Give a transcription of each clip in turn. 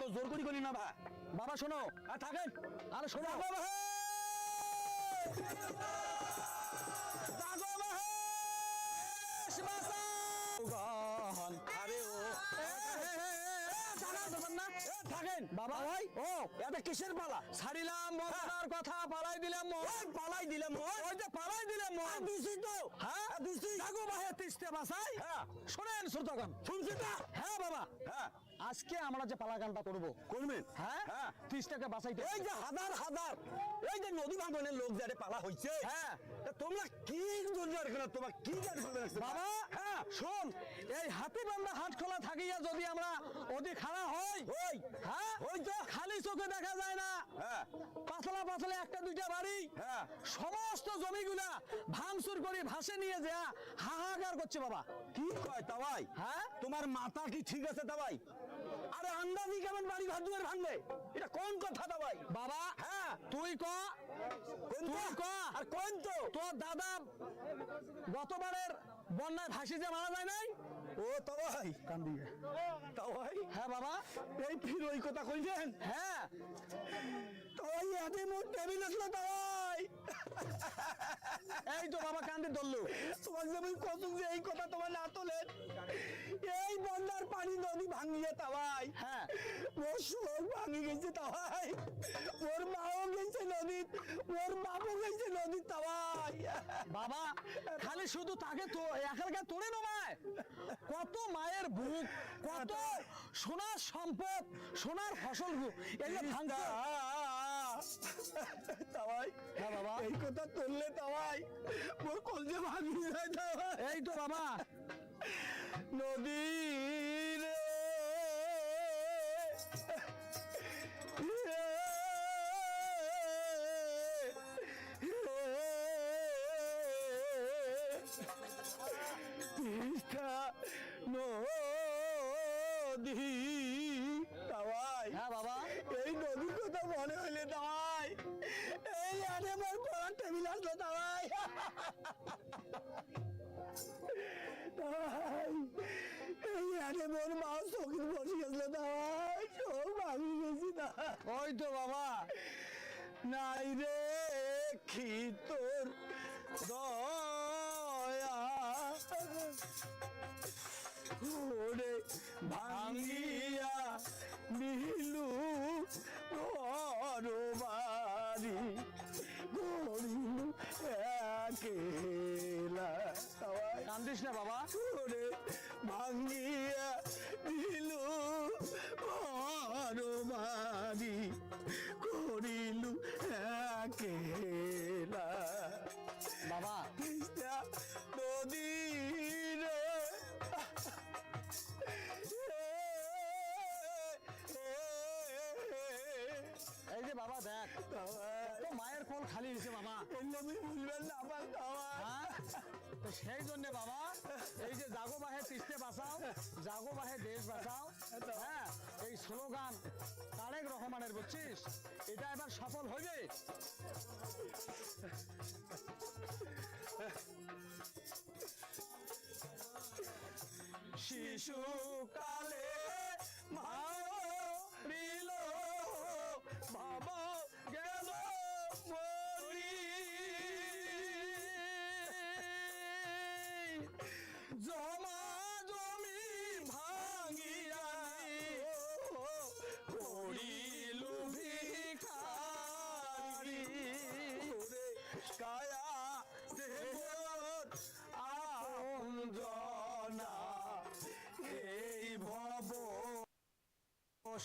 তো জোর করি করি না ভা। বাবা শোনো। আর থাকেন। আরে শোনো আরে ও। থাকেন। বাবা ভাই। ও এটা কিসের পালা? ছাড়িলাম মজার কথা পালাই দিলাম। পালাই দিলাম ওই যে পালাই দিলাম। দিছি তো। হ্যাঁ? দিছি। জাগো বাহে তিস্তে বাসাই হ্যাঁ। শোনেন শ্রোতাগণ। শুনছি না হ্যাঁ বাবা। হ্যাঁ। আজকে আমরা যে পালা গানটা করব করবেন? হ্যাঁ? ত্রিশটাকে তিস্তাকে বাঁচাইতে এই যে হাজার হাজার এই যে নদী ভাঙনের লোক যারে পালা হইছে হ্যাঁ। তোমরা কি জন্য তোমার কি বাবা হ্যাঁ। শোন এই হাতি বান্ধা হাট খোলা থাকিয়া যদি আমরা ওদের খাড়া হই ওই হ্যাঁ? ওই তো। খালি চোখে দেখা যায় না। হ্যাঁ। পাতলা পাতলা একটা দুইটা বাড়ি। হ্যাঁ। সমস্ত জমিগুলা ভাঙচুর করে ভাসে নিয়ে যা হাহাকার করছে বাবা। কি কয় তাওয়াই? হ্যাঁ? তোমার মাথা কি ঠিক আছে তাওয়াই? আরে আন্দাজি কেমন বাড়ি দুয়ার ভাঙবে? এটা কোন কথা তাওয়াই? বাবা হ্যাঁ। তুই ক। তুই ক। আর কোন তো? তোর দাদা গতবারের বন্যায় ভাসি যে মারা যায় নাই? ও তাওয়াই কান্দি তাওয়াই হ্যাঁ বাবা। এই ফির ওই কথা কইলেন হ্যাঁ। তাওয়াই এতে মোট টেবিল আসলো তাওয়াই এই তো বাবা কান্দি ধরলো। তোমাকে যে আমি কত যে এই কথা তোমার না তোলেন এই বন্যার পানি নদী ভাঙিয়ে তাওয়াই হ্যাঁ। ওর শোক ভাঙি গেছে তাওয়াই ওর মাও গেছে নদীত ওর বাপও গেছে নদীত তাওয়াই বাবা খালি শুধু তাকে তো একালকে তোড়ে নমায় কত মায়ের বুক কত সোনার সম্পদ সোনার ফসল এগুলো ভাঙছে তাওয়াই হ্যাঁ বাবা। এই কথা তুললে তাওয়াই মোর কলজে ভাঙি যায় তাওয়াই। এই তো বাবা। নদী রে ওই তো বাবা। নাই রে কি তোর দয়া? ওরে ভাঙিয়া নিলু ঘর বাড়ি গড়িলু একেলা। কান্দিস না বাবা। করে ভাঙ্গিয়া কোল খালি হয়েছে বাবা। বুঝবেন না আমার হ্যাঁ? তো সেই জন্য বাবা এই যে জাগো বাহে তিস্তে বাঁচাও জাগো বাহে দেশ বাঁচাও হ্যাঁ এই স্লোগান তারেক রহমানের বুঝছিস? এটা এবার সফল হইবে।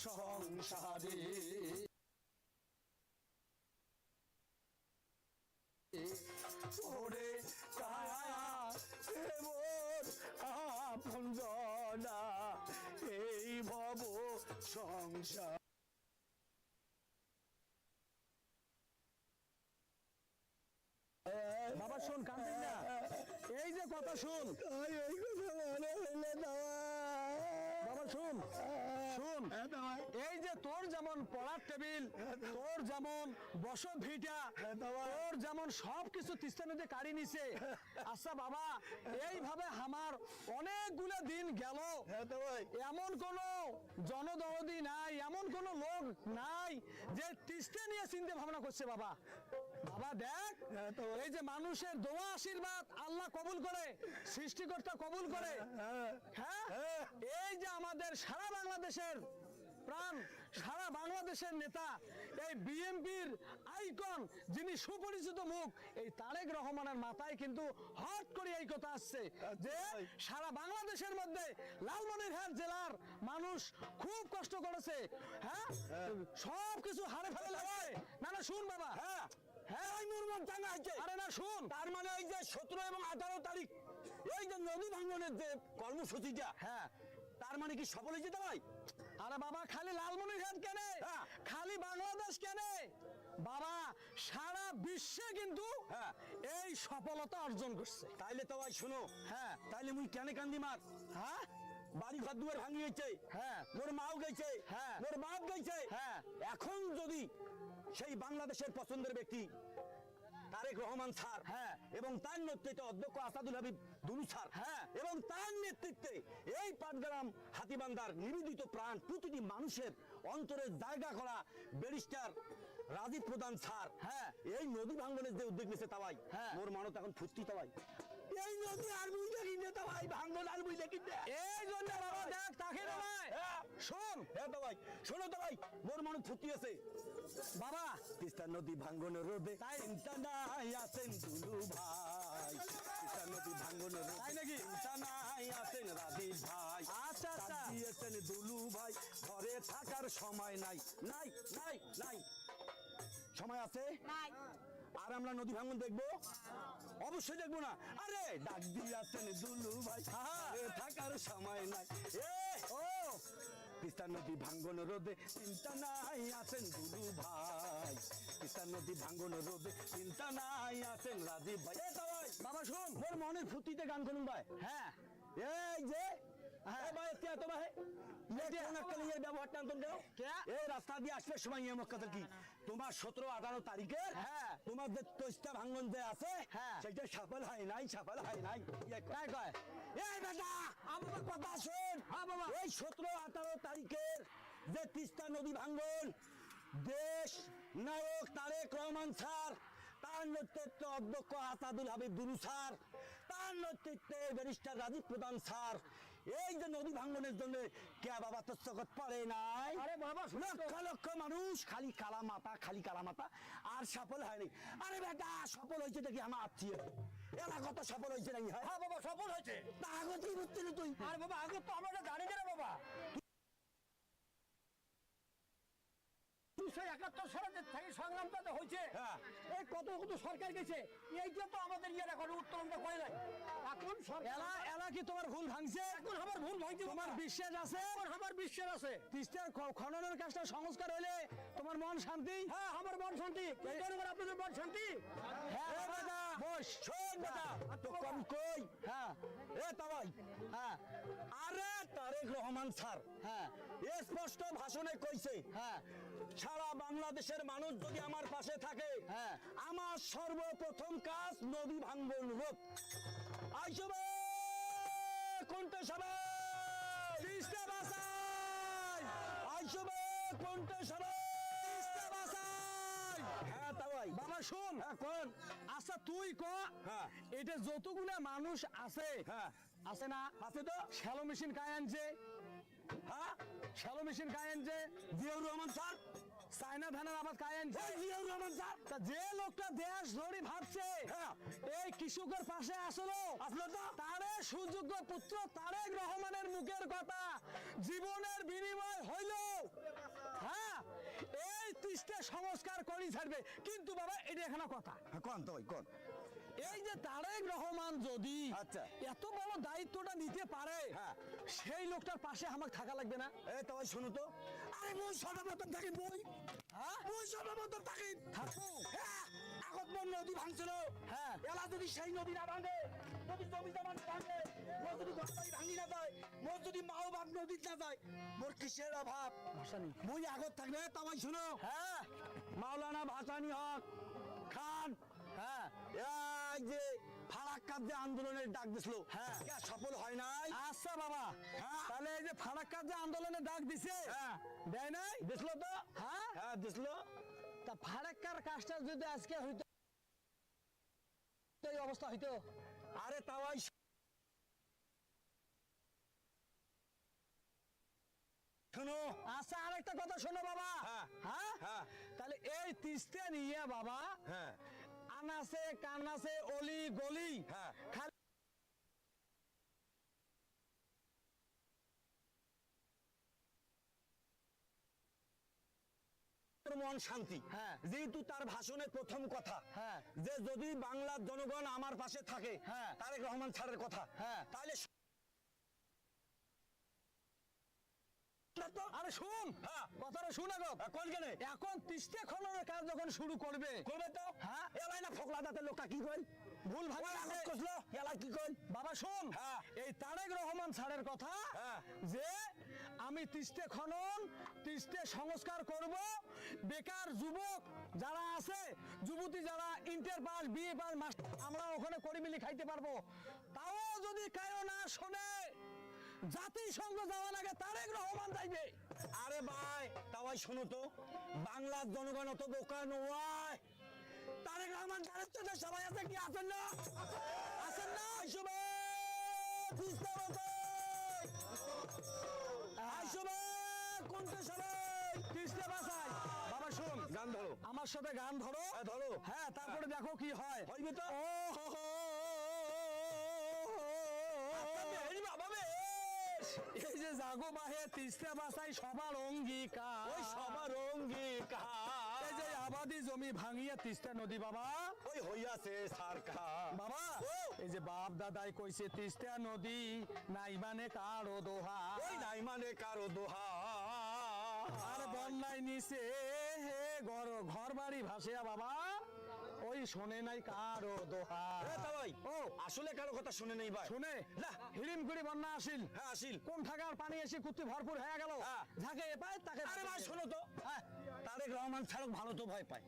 সংসারে ওরে কায়া আপন জনা এই ভব সংসার। বাবা শোন কান্দিস না। এই যে কথা শুন। ওই কথা মনে শুন শুন। এই যে তোর যেমন পড়ার টেবিল তোর যেমন বস ভিটা তোর যেমন সব কিছু তিস্তা নদী কাড়ি নিছে। আচ্ছা বাবা এইভাবে আমার অনেকগুলো দিন গেল। এমন কোন জনদরদি নাই এমন এমন কোন লোক নাই যে তিস্তা নিয়ে চিন্তা ভাবনা করছে বাবা। বাবা দেখ এই যে মানুষের দোয়া আশীর্বাদ আল্লাহ কবুল করে সৃষ্টিকর্তা কবুল করে হ্যাঁ? এই যে আমাদের সারা বাংলাদেশের প্রাণ সারা বাংলাদেশের নেতা এই আইকন যিনি সুপরিচিত মুখ এই তারেক রহমানের মাথায় কিন্তু হট করে এই কথা আসছে যে সারা বাংলাদেশের মধ্যে লালমনিরহাট জেলার মানুষ খুব কষ্ট করেছে হ্যাঁ? সব কিছু হারে ফেলে লাগছে না না শুন বাবা। হ্যাঁ। হ্যাঁ এই মুরমান টাঙ্গা আরে না শুন। তার মানে এই যে সতেরো এবং আঠারো তারিখ এই যে নদী ভাঙ্গনের যে কর্মসূচিটা হ্যাঁ তার মানে কি সফল হয়েছে ভাই আরে বাবা খালি লালমনিরহাট কেন? হ্যাঁ। খালি বাংলাদেশ কেন? বাবা সারা বিশ্বে কিন্তু হ্যাঁ। এই সফলতা অর্জন করছে। তাইলে তো ভাই শোনো হ্যাঁ। তাইলে মুই কেন কান্দি মার? হ্যাঁ? বাড়ি ঘর দুয়ার ভাঙি গেছে হ্যাঁ মোর মাও গেছে হ্যাঁ। মোর বাপ গেছে হ্যাঁ। এখন যদি সেই বাংলাদেশের পছন্দের ব্যক্তি তারেক রহমান স্যার হ্যাঁ। এবং তার নেতৃত্বে অধ্যক্ষ আসাদুল হাবিব দুলু স্যার হ্যাঁ। এবং তার নেতৃত্বে এই পাটগ্রাম হাতিবান্দার নিবেদিত প্রাণ প্রতিটি মানুষের অন্তরে জায়গা করা ব্যারিস্টার রাজীব প্রধান স্যার হ্যাঁ। এই নদী ভাঙ্গনের যে উদ্যোগ নিছে তাওয়াই হ্যাঁ। মোর মানত এখন ফুর্তি তাওয়াই এই নদী আর বুঝলে কিনে তাওয়াই ভাঙ্গন আর বুঝলে কিনে এই জন্য বাবা দেখ তাকে নয় হ্যাঁ। শোন হ্যাঁ তো ভাই শোনো তো মোর আছে। বাবা তিস্তা নদী ভাঙ্গন তাই? চিন্তা নাই আছেন দুলু ভাই। তিস্তা নদী ভাঙ্গন রোদে। তাই নাকি? চিন্তা নাই আছেন রাজীব ভাই। আচ্ছা, আচ্ছা। দিয়েছেন দুলু ভাই। ঘরে থাকার সময় নাই। নাই নাই নাই। সময় আছে? নাই। আর আমরা নদী ভাঙ্গন দেখব? অবশ্যই দেখব না। আরে ডাক দিয়েছেন দুলু ভাই। থাকার সময় নাই। এ ও তিস্তা নদী ভাঙ্গন রোদে চিন্তা নাই আছেন দুলু ভাই। তিস্তা নদী ভাঙ্গন রোদে চিন্তা নাই আছেন রাজীব ভাই। বাবা শোন। মোর মনের ফুটিতে গান করুন ভাই। হ্যাঁ। এই যে হ্যাঁ। ভাই এতিয়া তো ভাই। এটা কোন একটা নিয়ে ব্যবহার টানতন কেন এই রাস্তা দিয়ে আসলে সময় নিয়ে কথা কি তোমার সতেরো আঠারো তারিখের হ্যাঁ। তোমার যে তৈস্তা ভাঙ্গন যে আছে হ্যাঁ। সেটা সফল হয় নাই সফল হয় নাই। ইয়ে কয়। এই বেটা আমার কথা শোন। হ্যাঁ বাবা। এই সতেরো আঠারো তারিখের যে তিস্তা নদী ভাঙ্গন দেশ নায়ক তারেক রহমান স্যার তার নেতৃত্বে অধ্যক্ষ আসাদুল হাবিব দুলু স্যার তার নেতৃত্বে ব্যারিস্টার রাজীব প্রধান স্যার এই যে নদী ভাঙনের জন্য কে বাবা তোর চোখত পড়ে নাই? আরে বাবা। লক্ষ লক্ষ মানুষ খালি কালা মাথা খালি কালা মাথা আর সফল হয়নি। আরে বেটা সফল হয়েছে দেখি আমার আত্মীয়। এলাকা কত সফল হয়েছে নাকি হ্যাঁ? বাবা সফল হয়েছে। তা আগে তুই বুঝতে তুই। আর বাবা আগে তো আমরা জানি না রে বাবা উনিশশো একাত্তর সালে যে থেকে সংগ্রামটা তো হয়েছে হ্যাঁ। এই কত কত সরকার গেছে এইটা তো আমাদের ইয়ে এখন উত্তোলনটা করে নাই। এখন এলা এলা কি তোমার ভুল ভাঙছে? এখন আমার ভুল ভাঙছে। তোমার বিশ্বাস আছে? আমার বিশ্বাস আছে। তিস্তার খননের কাজটা সংস্কার হইলে তোমার মন শান্তি? হ্যাঁ আমার মন শান্তি। আপনাদের মন শান্তি? হ্যাঁ বাবা, বেটা, বস শোন বেটা, তো কম কই? হ্যাঁ। এ হ্যাঁ। আরে তারেক রহমান স্যার হ্যাঁ। এ স্পষ্ট ভাষণে কইছে হ্যাঁ। সারা বাংলাদেশের মানুষ যদি আমার পাশে থাকে হ্যাঁ। আমার সর্বপ্রথম কাজ নদী ভাঙ্গন রোধ। আইসবে কোনটা সবাই বাসাই আইসবে কোনটা সবাই তিস্তা হ্যাঁ তাওয়াই বাবা শুন। হ্যাঁ কোন? আচ্ছা তুই ক? হ্যাঁ। এটা যতগুলা মানুষ আছে হ্যাঁ। আছে না? আছে তো। শ্যালো মেশিন কায় আনছে? হ্যাঁ? শ্যালো মেশিন কায় আনছে? জিয়াউর রহমান স্যার। চায়না ধানের আবাদ কায় আনছে? জিয়াউর রহমান স্যার। তা যে লোকটা দেশ ধরে ভাবছে। এই কৃষকের পাশে আসলো। আসলো তো। তারে সুযোগ্য পুত্র তারেক রহমানের মুখের কথা জীবনের বিনিময় হইল। হ্যাঁ? এই সংস্কার করি ছাড়বে। কিন্তু বাবা এটা এখানে কথা। হ্যাঁ কোন তো কোন? এই যে তারেক রহমান যদি আচ্ছা। এত বড় দায়িত্বটা নিতে পারে হ্যাঁ। সেই লোকটার পাশে আমার থাকা লাগবে না। এই তো শুনো তো। আরে মই সর্বপ্রথম থাকি মই হ্যাঁ? মই সর্বপ্রথম থাকি। থাকো হ্যাঁ আগত নদী ভাঙছিল। হ্যাঁ। এলা যদি সেই নদী না ভাঙে যদি জমি জমা না ভাঙে মোর যদি ঘর বাড়ি ভাঙি না যায় মোর যদি মাও বাপ নদীত না যায় মোর কিসের অভাব? ভাষা নেই মই আগত থাকবে তাবাই শুনো। হ্যাঁ। মাওলানা ভাসানি হক খান। হ্যাঁ। এই যে ফারাক্কার যে আন্দোলনের ডাক দিছিল। হ্যাঁ। সফল হয় নাই? আচ্ছা বাবা। হ্যাঁ। তাহলে এই যে ফারাক্কার যে আন্দোলনে ডাক দিছে হ্যাঁ। দেয় নাই? দিছিল তা? ফারাক্কার কাজটা যদি আজকে হইতো তো এই অবস্থা হইতো আরে তাওয়াই শোনো আচ্ছা আরেকটা কথা শোনো বাবা হ্যাঁ। হ্যাঁ হ্যাঁ। তাহলে এই তিস্তে নিয়ে বাবা হ্যাঁ আনাসে কানাসে অলি গলি হ্যাঁ। খালি তোর মন শান্তি হ্যাঁ। যেহেতু তার ভাষণের প্রথম কথা হ্যাঁ। যে যদি বাংলার জনগণ আমার পাশে থাকে হ্যাঁ। তারেক রহমান স্যারের কথা হ্যাঁ। তাহলে আরে শুন হ্যাঁ। কথাটা শুন আগো কোন এখন তিস্তে খননের কাজ যখন শুরু করবে করবে তো হ্যাঁ। এলাই না ফকলা দাঁতের লোকটা কি কইল ভুল ভাবে ওই আগত এলাই কি কইল বাবা শুন হ্যাঁ। এই তারেক রহমান স্যারের কথা হ্যাঁ। যে আমি তিস্তে খনন তিস্তে সংস্কার করব। বেকার যুবক যারা আছে, যুবতী যারা inter pass BA pass master আমরা ওখানে করে মিলি খাইতে পারব। তাও যদি কায়ো না শোনে, জাতিসংঘ যাওয়া লাগে তারেক রহমান যাইবে। আরে ভাই তাওয়াই শোনো তো, বাংলার জনগণ অত বোকা নয়। তারেক রহমান জানেন তো সবাই আছে কি? আছেন না? আছেন না? আইসবে কোনটা সবাই তিস্তে বাসাই। বাবা শুন গান ধরো। আমার সাথে গান ধরো? হ্যাঁ, ধরো। হ্যাঁ তারপরে দেখো কি হয়। হইবে তো? ও হো হো এই যে জাগো বাহে তিস্তা বাসায় সবার অঙ্গীকার। সবার অঙ্গীকার। আবাদি জমি ভাঙিয়ে তিস্তা নদী বাবা। ওই হইয়াছে সরকার বাবা এই যে বাপ দাদাই কইছে তিস্তা নদী নাই মানে কারও দোহা। ওই নাই মানে কারও দোহা। আর বন্যায় নিচে হে ঘর ঘর বাড়ি ভাসিয়া বাবা ওই শোনে নাই কারও দোহা। এ তাই ও। আসলে কারও কথা শুনে নেই ভাই। শুনে? না। হিড়িম করে বন্যা আসিল। হ্যাঁ আসিল। কোন ঠাকার পানি এসে কুত্তি ভরপুর হয়ে গেল? হ্যাঁ। ঝাঁকে পায় তাকে আরে ভাই শোনো তো। হ্যাঁ। তারেক রহমান ছাড়ক ভালো তো ভয় পায়।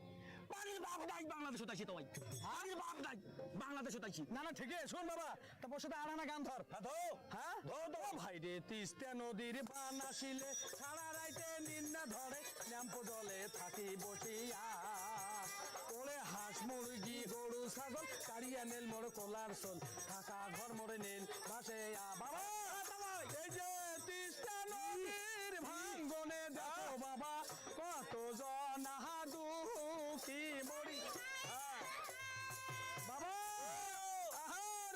পানির বাপ নাই বাংলাদেশ তাইছি তো ভাই। পানির বাপ নাই বাংলাদেশ তাইছি না না ঠিকই শোন বাবা তারপর সাথে আড়ানা গান ধর। হ্যাঁ ধো হ্যাঁ? ধরো তো ভাই রে তিস্তা নদীর বান আসিলে সারা রাইতে নিন্না ধরে। ন্যাম্প জলে থাকি বসিয়া ওরে হাঁস মুরগি গরু ছাগল কাড়িয়া নেল মোর কোলার সোল থাকা ঘর মোরে নেল ভাসে বাবা এই যে তিস্তা নদীর ভাঙ্গনে দেখো বাবা কত জন দুঃখী মরি? হ্যাঁ।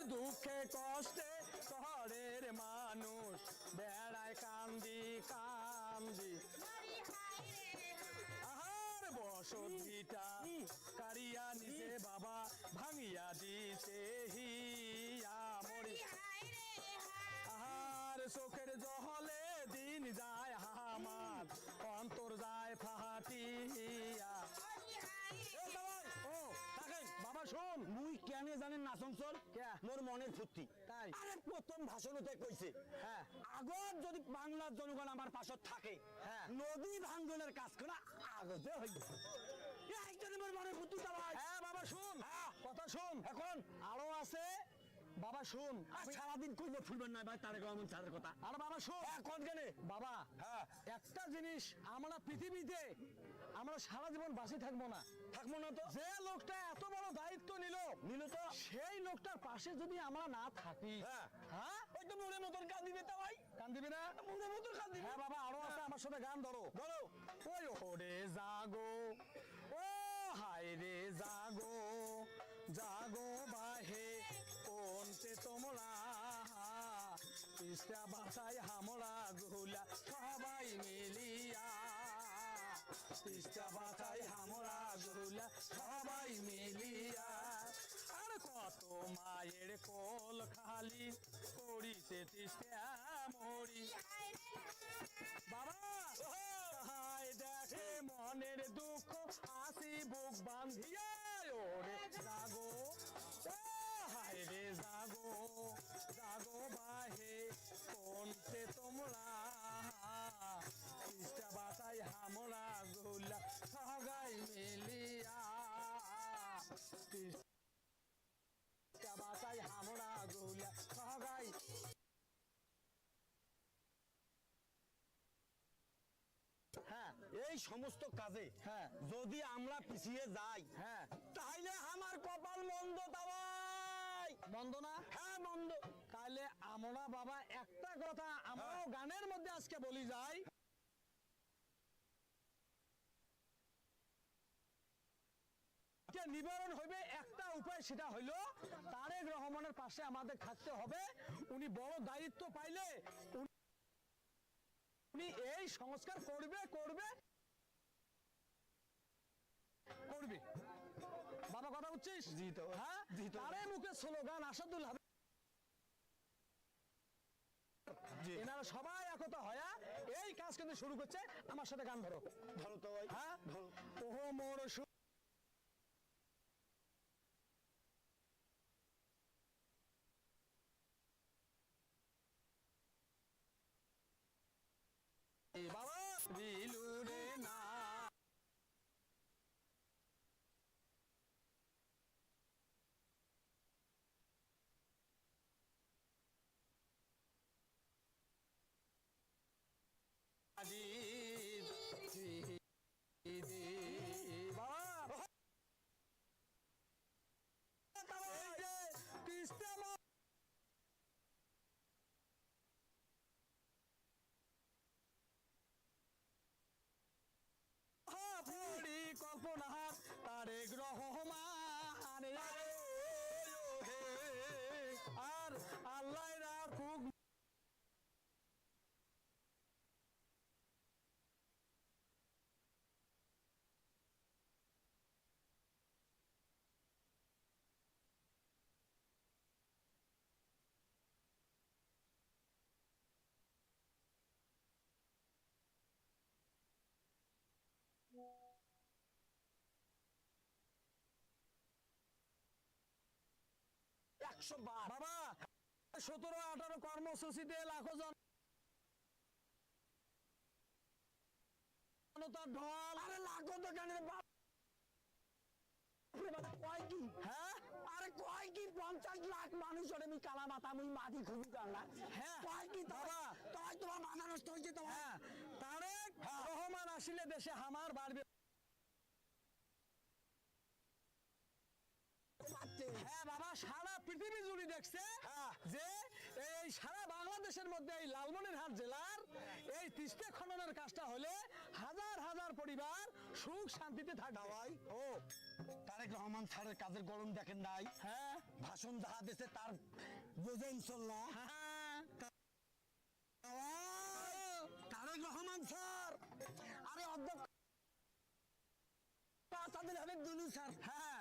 দুঃখে কষ্টে শহরের মানুষ। বেড়ায় কান্দি কান্দি। আহার বসতিটা কারিয়া নিতে বাবা ভাঙিয়া দিতে হিয়া মরি। আহার চোখের জহলে দিন যায় হামার অন্তর বাবা শোন মুই কেন জানেন না সংসর মোর মনের ফুর্তি তাই? আরে প্রথম ভাষণতে কইছে হ্যাঁ। আগত যদি বাংলার জনগণ আমার পাশত থাকে হ্যাঁ। নদী ভাঙ্গনের কাজ করা আগতে হইবে একজনের মোর মনের ফুর্তি হ্যাঁ বাবা শুন হ্যাঁ। কথা শুন এখন আরও আছে বাবা শুন। সারাদিন কইলে ফুলবেন না? ভাই তারেক রহমান স্যারের কথা। আর বাবা শুন। এখন কেনে বাবা হ্যাঁ। একটা জিনিস আমরা পৃথিবীতে আমরা সারা জীবন থাকব না। থাকব না তো? যে লোকটা এত বড় দায়িত্ব নিল নিল তো? সেই লোকটার পাশে যদি আমরা না থাকি হ্যাঁ। হ্যাঁ? ওই তো মোড়ের মতন কান দিবে তা ভাই। কান দিবি না? মোড়ের মতন কান দিবে। হ্যাঁ বাবা আরও আছে আমার সাথে গান ধরো। ধরো। ওই ওরে জাগো। ও হায় রে জাগো। জাগো বাহে। তিস্তা বাসায় সবাই মিলিয়া। বাসায় সবাই মিলিয়া। আর কত মায়ের কোল খালি করিতে তিস্তা মরি। বাবা হায়, দেখে মনের দুঃখ আসি বুক বান্ধিয়া। বাতাই গুলা হ্যাঁ এই সমস্ত কাজে হ্যাঁ। যদি আমরা পিছিয়ে যাই হ্যাঁ। তাহলে আমার কপাল মন্দ তাই মন্দ না? হ্যাঁ মন্দ। তাহলে আমরা বাবা একটা কথা আমরাও গানের মধ্যে আজকে বলি যাই। যে নিবারণ হইবে একটা উপায় সেটা হইল তারেক রহমানের পাশে আমাদের থাকতে হবে। উনি বড় দায়িত্ব পাইলে উনি- এই সংস্কার করবে করবে করবে। বাবা কথা বুঝছিস। হ্যাঁ? তারে মুখে স্লোগান আসাদুল হাবিব এনারা সবাই একতা হয়া এই কাজ কিন্তু শুরু করছে। আমার সাথে গান ধরো। ধরো তো হ্যাঁ? ধরো। ওহো মোর সু- এ বাবা পরিকল্পনা তারেক রহমান আর আল্লাহ রাখুক একশো বার বাবা সতেরো আঠারো কর্মসূচিতে লাখো ঢল। আরে কয় কি? হ্যাঁ? আরে কয় কি? পঞ্চাশ লাখ মানুষ ওরে আমি কালা মাথা আমি মাটি খুবই কালা। হ্যাঁ। কয় কি। তাই তোমার মাথা নষ্ট হয়েছে তোমার? হ্যাঁ তারেক রহমান আসিলে দেশে হামার বাড়বে। হ্যাঁ বাবা সারা পৃথিবী জুড়ে দেখছে হ্যাঁ। যে এই সারা বাংলাদেশের মধ্যে এই লালমনিরহাট জেলার এই তিস্তা খননের কাজটা হলে হাজার হাজার পরিবার সুখ শান্তিতে থাকবে। ও তারেক রহমান স্যারের কাজের গরম দেখেন নাই। হ্যাঁ। ভাষণ যাহা দেশে তার বোঝেন চল্লা। হ্যাঁ। তারেক রহমান স্যার। আরে অধ্যক্ষ আসাদুল হাবিব দুলু স্যার। হ্যাঁ।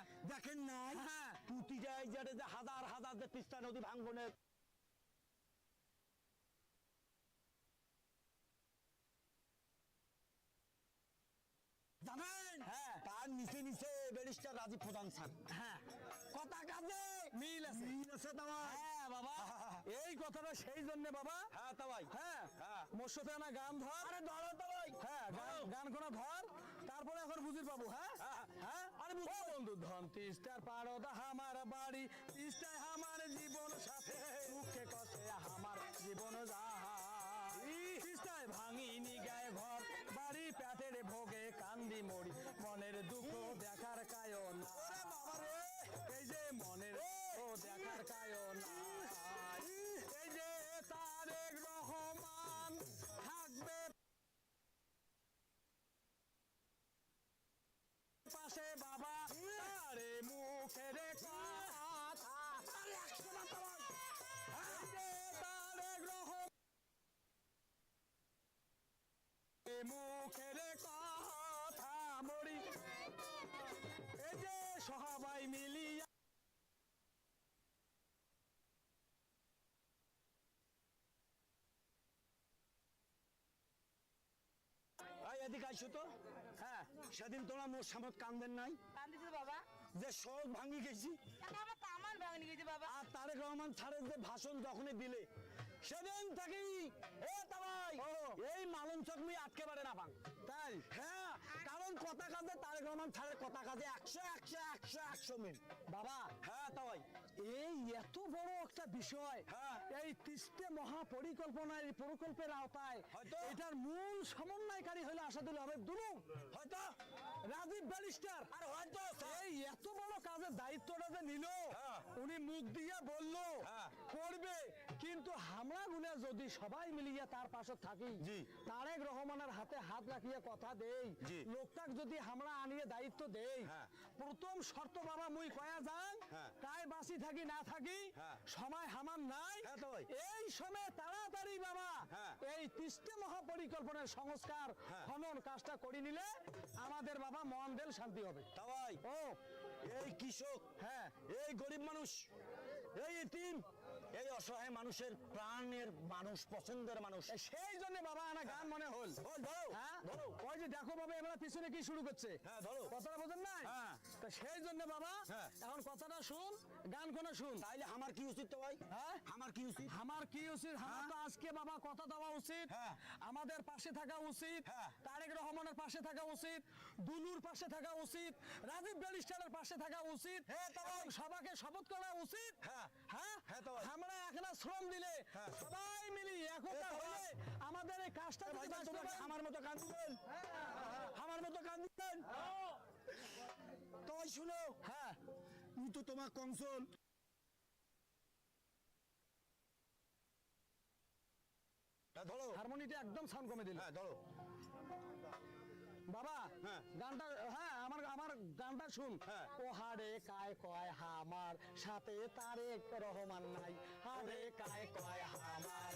এই যে হাজার হাজার যে তিস্তা নদী ভাঙ্গনের জানেন? হ্যাঁ। তার নিচে নিচে ব্যারিস্টার রাজীব প্রধান স্যার। হ্যাঁ। কথা কাজে? মিল আছে। মিল আছে তোমার হ্যাঁ বাবা। এই কথাটা সেই জন্য বাবা। হ্যাঁ তা হ্যাঁ। হ্যাঁ। মোর সাথে না গান ধর। আরে ধরো তো হ্যাঁ গান গান কোনা ধর। তারপরে এখন বুঝির পাবো হ্যাঁ। বন্ধু ধন তিস্তার পারদ আমার বাড়ি। তিস্তায় আমার জীবন সাথে মুখে কষে আমার জীবন যাহা তিস্তায় ভাঙিনি গায়ে ঘর বাড়ি প্যাটের ভোগে কান্দি মরি। মনের দুঃখ দেখার এদিকে আইসো তো। হ্যাঁ সেদিন তোমরা মোর সামত কান্দেন নাই। কান্দিছে বাবা। যে সড়ক ভাঙি গেছি। আমার কামান ভাঙনি গেছে বাবা? আর তারেক রহমান ছাড়ের যে ভাষণ যখনই দিলে সেদিন থেকেই এ তাবাই ও। এই মালন চক মুই আটকে পারে না ভাঙ। তাই? হ্যাঁ। কথা কাজে তারেক রহমান স্যারের কথা কাজে একশো একশো একশো একশো মিল বাবা হ্যাঁ তাই এই এত বড় একটা বিষয় হ্যাঁ। এই তিস্তে মহাপরিকল্পনার এই প্রকল্পের আওতায় হয়তো। এটার মূল সমন্বয়কারী হলো আসাদুল আহমেদ দুলু হয়তো রাজীব ব্যারিস্টার আর হয়তো এই এত বড় কাজের দায়িত্বটা যে নিল হ্যাঁ। উনি মুখ দিয়ে বলল হ্যাঁ। করবে কিন্তু আমরা গুনে যদি সবাই মিলিয়ে তার পাশে থাকি। তারেক রহমানের হাতে হাত রাখিয়ে কথা দেই জি। লোকটাক যদি আমরা আনিয়ে দায়িত্ব দেই হ্যাঁ। প্রথম শর্ত বাবা মুই কয়া যান হ্যাঁ। কায় বাসি থাকি না থাকি হ্যাঁ। সময় হামান নাই। এই সময় তাড়াতাড়ি বাবা। এই তিস্তে মহাপরিকল্পনার সংস্কার। খনন কাজটা করে নিলে আমাদের বাবা মহানদেল শান্তি হবে তাই ও এই কৃষক হ্যাঁ এই গরিব মানুষ এই ইতিম এই অসহায় মানুষের প্রাণের মানুষ পছন্দের মানুষ। সেই জন্য বাবা আনা গান মনে হল। ধরো হ্যাঁ? ওই যে দেখো বাবা এবার পিছনে কি শুরু করছে? হ্যাঁ, ধরো। কথাটা বোঝেন নাই? হ্যাঁ। তো সেই জন্য বাবা হ্যাঁ। এখন কথাটা শুন গান কোনে শুন? তাইলে আমার কি উচিত তো ভাই? হ্যাঁ? আমার কি উচিত? আমার কি উচিত? আমার হ্যাঁ? তো আজকে বাবা কথা দেওয়া উচিত। হ্যাঁ। আমাদের পাশে থাকা উচিত। হ্যাঁ। তারেক রহমানের পাশে থাকা উচিত। দুলুর পাশে থাকা উচিত। রাজীব ব্যারিস্টারের পাশে থাকা উচিত। হ্যাঁ, সবাকে শপথ করা উচিত। হ্যাঁ। হ্যাঁ? হ্যাঁ, এখন শ্রম দিলে হ্যাঁ। সবাই মিলি একতা হলে আমাদের এই কাজটা আমার মতো কান দিবেন? আমার মতো কান দিবেন? তাই শুনো। হ্যাঁ। ই তো তোমার কংসল। হ্যাঁ ধরো। হারমোনিটা একদম সাউন্ড কমে দিল। হ্যাঁ ধরো। বাবা হ্যাঁ। গানটা হ্যাঁ। গানটা শুন। ওহারে হারে কায় কয় হামার সাথে তারেক রহমান নাই। হারে কায় কয় হামার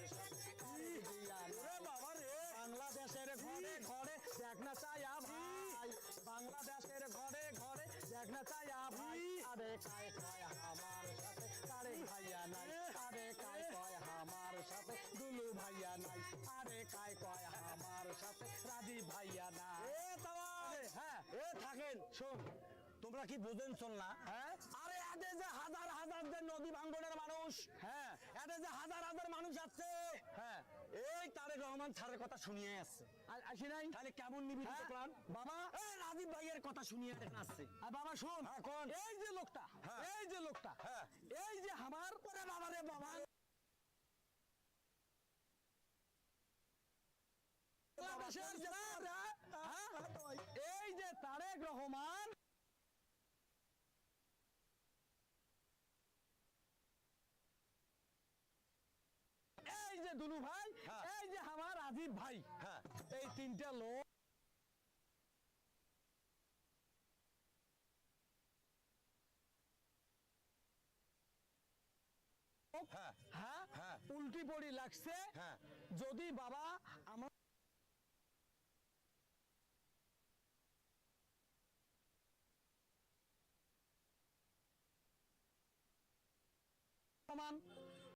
তোমরা কি বুঝেন না হ্যাঁ? আরে এতে যে হাজার হাজার যে নদী ভাঙ্গনের মানুষ হ্যাঁ? এতে যে হাজার হাজার মানুষ আছে হ্যাঁ? এই তারেক রহমান স্যারের কথা শুনিয়ে আসছে। আসি নাই? তাহলে কেমন হ্যাঁ? প্রাণ বাবা? এই রাজীব ভাইয়ের কথা শুনিয়ে এখন আসছে। আর বাবা শোন। হ্যাঁ, কোন? এই যে লোকটা হ্যাঁ। এই যে লোকটা হ্যাঁ। এই যে আমার ওরে বাবা রে বাবা। তারা- হ্যাঁ? এই যে তারেক রহমান এই যে দুলু ভাই হ্যাঁ। এই যে আমার ভাই। হ্যাঁ। এই তিনটা লোক হ্যাঁ। হ্যাঁ। উল্টি পড়ি লাগছে। যদি বাবা আমার সমান